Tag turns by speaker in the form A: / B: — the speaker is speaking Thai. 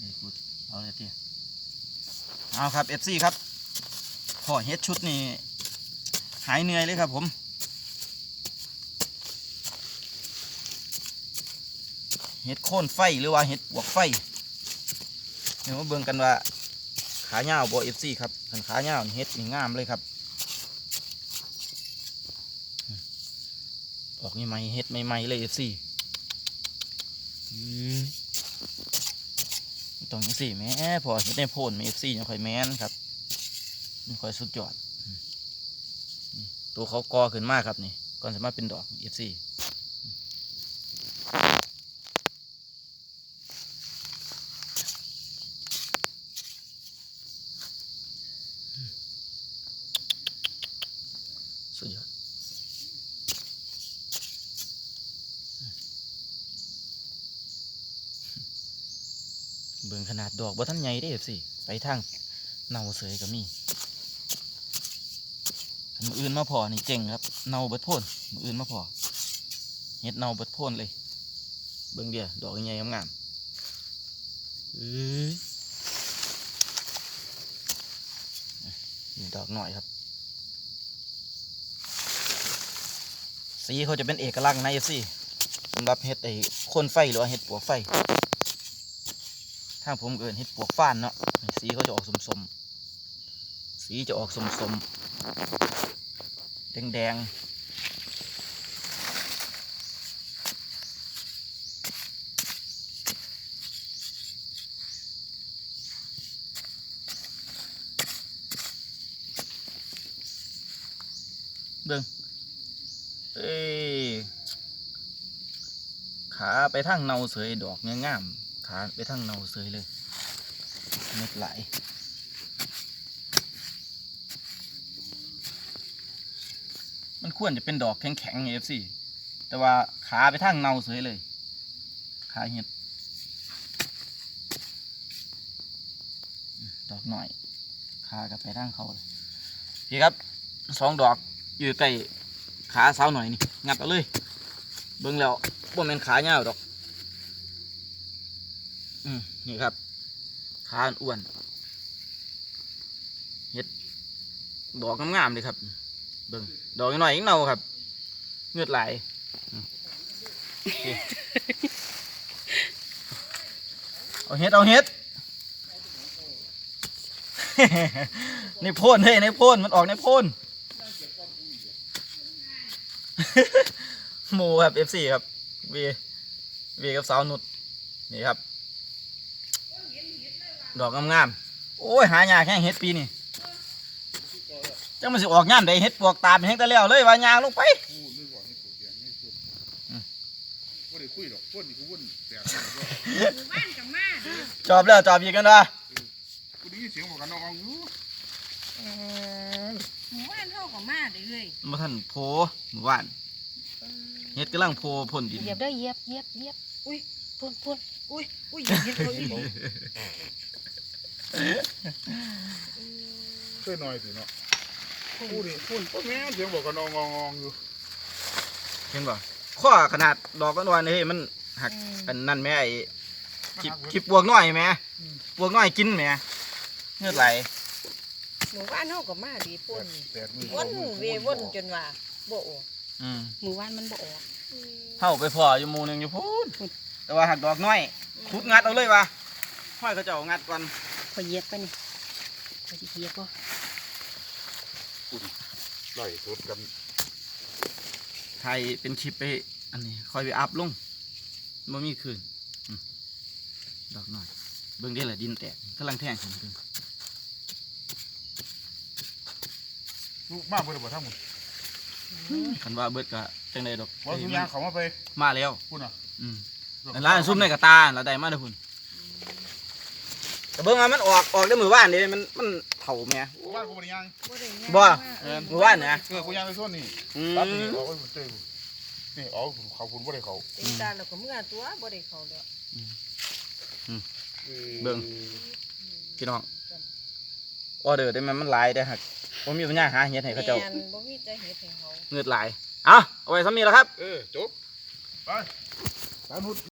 A: เอ้ยกูเอาเลยเตี้ยเอาครับ FC ครับพอเฮ็ดชุดนี่หายเหนื่อยเลยครับผมเฮ็ดโค่นไฟหรือว่าเฮ็ดบวกไฟเดี๋ยวมาเบิ่งกันว่าขาเงาวบ่ FC ครับคันขาเงาเฮ็ดนี่งามเลยครับออกนี่ใหม่เฮ็ดใหม่ๆเลย FC อืม ต้องจังสี่แม่พอเฮ็ดในโพนมี FC ยังค่อยแม่นครับมันค่อยสุดยอด ตัวเขากอขึ้นมากครับนี่ก่อนสามารถเป็นดอก FC สุด เบิ่งขนาดดอกบ่ทันใหญ่เด้สิไปทางเน่าเสยก็มีมืออื่นมาพอนี่เจ๋งครับเน่าเบิดพ่นมืออื่นมาพอเฮ็ดเน่าเบิดพ่นเลย เบิ่งเดียวดอกใหญ่งามๆเอ้ยนี่ดอกหน่อยครับ สีเขาจะเป็นเอกลักษณ์นะเอฟซีสำหรับเห็ดไอ้โคนไฟหรือว่าเห็ดปัวไฟ ถ้าผมเกินเห็ดปวกฟ้านเนาะสีเขาจะออกสมสมสีจะออกสมสมแดงแดงเบิ่งเอ้ขาไปทางเนาเสยดอกเงงาม ขาไปทางเนาเสยเลยเม็ดไหลมันควรจะเป็นดอกแข็งๆเอฟซีแต่ว่าขาไปทางเนาเสยเลย ขาเห็ด ดอกหน่อย ขาก็ไปทางเขาเลยพี่ครับสองดอกอยู่ใกล้ขาเสาหน่อยนี่ งัดเอาเลย เบิ่งแล้วบ่แม่นขาเงาดอก อืมนี่ครับขาอ้วนเห็ดดอกงามๆเลยครับเบิ่งดอกน้อยๆอีกเนาครับเงือดไหลเอาเห็ดเอาเห็ดในโพ่นเฮ้ยในโพ่นมันออกในโพ่นหมูครับ FC ครับวีวีกับสาวนุดนี่ครับ ดอกงามๆโอ้ยหายากแค่เห็ดปีนี่จังมันสิออกงามได้เห็ดปวกตามเห็ดตะเลี้ยวเลยว่ายางลงไป
B: พูดนึกว่าให้ปลูกแกงให้พูด
A: อืม
B: ว่าได้คุยหรอกพูดนี่กูวุ่นแตก
C: หมู่บ้านกับมาเด้อ
A: จอบแล้วจอบอีกกันวะ
B: กูได้ยินเสียงบอกกันน้องอยู่
C: หมู่บ้านเฮากับมาเด้อเฮ้ย
A: มาท่านโพหมู่บ้านเห็ดกำลังโพพ่นดิน
D: เหยียบได้อเหยียบเหยียบเหยียบอุ้ยพ่นพ่นอุ้ยอุ้ยเหยียบเหยียบเขาอีก
B: ช่วยหน่อยสิเนาะพูดดิพูดแม่เสียงบอกกันน้องงองอยู่
A: เห็นป่ะข้อขนาดดอกก็นวลเฮ้ยมันหักอันนั่นแม่ไอ้คลิปคลิปปวกน้อยแม่ปวกน้อยกินแม่เงือดไหล
C: หมู่บ้านเฮากับมาดีป่น
B: แตกมือ
C: วนเววนจนว่าบ่ออก
A: อืม
D: หมู่บ้านมันบ่ออก
A: เข้าไปพออยู่หมู่หนึงอยู่พูนแต่ว่าหักดอกน้อยขุดงัดเอาเลยวะห้อยเขาจะเอางัดก่อน
D: พอเหยียบไปนี่พอสิเหยียบบ่
B: ไล่สดกัน
A: ไทยเป็นคลิปไปอันนี้คอยไปอัพลงบ่มีคืนอืมดอกน้อย เบิ่งได้ละดินแตกกำลังแทงขึ้นขึ้น
B: ลูกมากเพื่อนบอกทั้งหมด
A: คันว่าเบิดก็จังไดดอก
B: ว่าทุกอย่างเขามาไป
A: มาแล้ว
B: พูดอะ
A: อืมแต่ร้านซุ่มในกระตาเราได้มาเด้อพุ่น แต่เบิ่งว่ามันออกออกได้มือว่านเด้มันมันเฒ่าแม่
B: บ้านกูเป็นยัง
C: บ่ได้ย่าง
A: บ่
C: มา
A: เออมือว่านนะ
B: เออกูยังในส่วนนี้
A: อื
B: ตัดนี่
A: ม
B: เอาไว้ผมเจอนี่เอาเขาคุณว่าได้เขา
C: เป็นตาแล้วก็เมื่อตัวบ่ได้เข้าแล้ว
A: เบิ่งพี่น้องออเดอร์ได้ไหมมันหลายได้อหักผมมีปัญญาหาเฮ็ดให้เขาเจ้า
C: แม่นบ่มีแต่เฮ็ดให้เขา
A: เงือดหลายเอาเอาไว้ซ้ำนี้แล้วครับ
B: เออจบไปสานุด